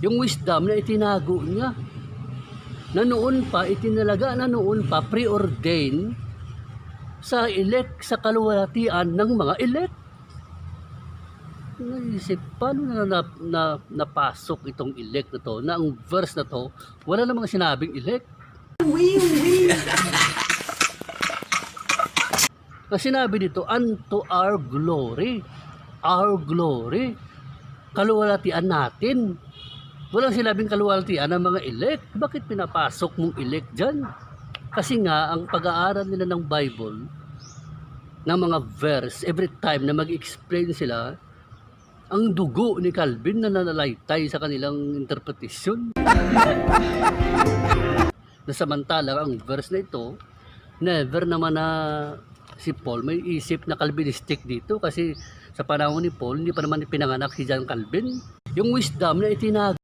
Yung wisdom na itinago niya. Na noon pa, itinalaga na noon pa, preordain sa elect, sa kaluwalhatian ng mga elect. Naisip, paano na, na, na napasok itong elect na to, na ang verse na to, wala namang sinabing elect. Na sinabi dito, unto our glory. Our glory. Kaluwalhatian natin. Walang sinabing kaluwalhatian ng mga elect. Bakit pinapasok mong elect dyan? Kasi nga, ang pag-aaral nila ng Bible, ng mga verse, every time na mag-explain sila, ang dugo ni Calvin na nanalaytay sa kanilang interpretasyon. na samantalang ang verse na ito, never naman na si Paul may isip na Calvinistic dito kasi sa panahon ni Paul, hindi pa naman pinanganak si John Calvin. Yung wisdom na itinago